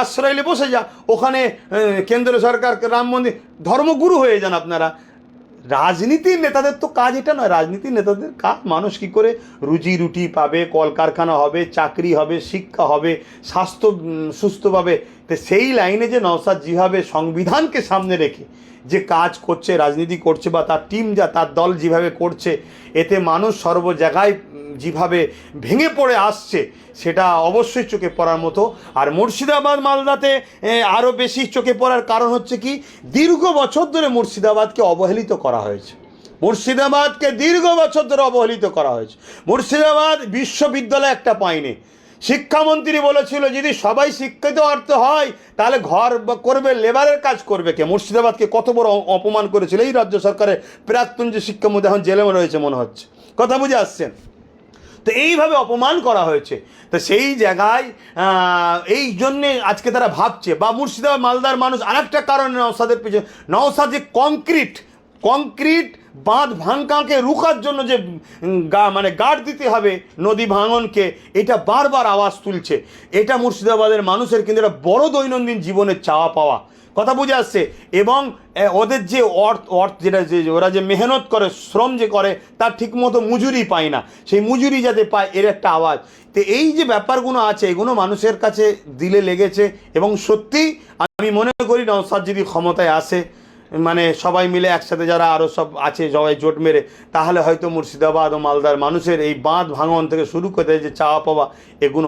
আশ্রয় নিয়ে বসে যা ওখানে কেন্দ্র সরকার, রাম মন্দির, ধর্মগুরু হয়ে যান আপনারা। রাজনীতির নেতাদের তো কাজ এটা নয়, রাজনীতির নেতাদের কাজ। মানুষ কি করে রুজি রুটি পাবে, কলকারখানা হবে, চাকরি হবে, শিক্ষা হবে, স্বাস্থ্য সুস্থ পাবে। তো সেই লাইনে যে নওসাদ যেভাবে সংবিধানকে সামনে রেখে যে কাজ করছে, রাজনীতি করছে বা তার টিম যা, তার দল যেভাবে করছে, এতে মানুষ সর্ব জায়গায় যেভাবে ভেঙে পড়ে আসছে, সেটা অবশ্যই চোখে পড়ার মতো। আর মুর্শিদাবাদ মালদাতে আরও বেশি চোখে পড়ার কারণ হচ্ছে কি, দীর্ঘ বছর ধরে মুর্শিদাবাদকে অবহেলিত করা হয়েছে। মুর্শিদাবাদকে দীর্ঘ বছর ধরে অবহেলিত করা হয়েছে। মুর্শিদাবাদ বিশ্ববিদ্যালয় একটা পায়নি শিক্ষামন্ত্রী বলেছিল, যদি সবাই শিক্ষিত অর্থ হয়, তাহলে ঘর করবে, লেবারের কাজ করবে কে? মুর্শিদাবাদকে কত বড় অপমান করেছিল। এই রাজ্য সরকারের প্রাক্তন যে শিক্ষামন্ত্রী এখন জেলে রয়েছে মনে হচ্ছে। কথা বুঝে আসছেন? তো এইভাবে অপমান করা হয়েছে। তো সেই জায়গায় এই জন্যে আজকে তারা ভাবছে, বা মুর্শিদাবাদ, মালদার মানুষ আরেকটা কারণে নওসাদের পিছনে নওসাদ যে কংক্রিট কংক্রিট বাঁধ ভাঙকাকে রুখার জন্য যে গা মানে গার্ড দিতে হবে নদী ভাঙনকে, এটা বারবার আওয়াজ তুলছে। এটা মুর্শিদাবাদের মানুষের কিন্তু একটা বড় দৈনন্দিন জীবনের চাওয়া পাওয়া। কথা বুঝে আসছে? এবং ওদের যে অর্থ অর্থ যেটা যে ওরা যে মেহনত করে, শ্রম যে করে, তার ঠিকমতো মজুরি পায় না। সেই মজুরি যাতে পায়, এর একটা আওয়াজ। তো এই যে ব্যাপারগুলো আছে, এগুলো মানুষের কাছে দিলে লেগেছে। এবং সত্যি, আমি মনে করি নওসাদ যদি ক্ষমতায় আসে মানে সবাই মিলে একসাথে যারা আরও সব আছে, সবাই জোট মেরে, তাহলে হয়তো মুর্শিদাবাদ ও মালদার মানুষের এই বাঁধ ভাঙন থেকে শুরু করে যে চাওয়া পাওয়া, এগুলো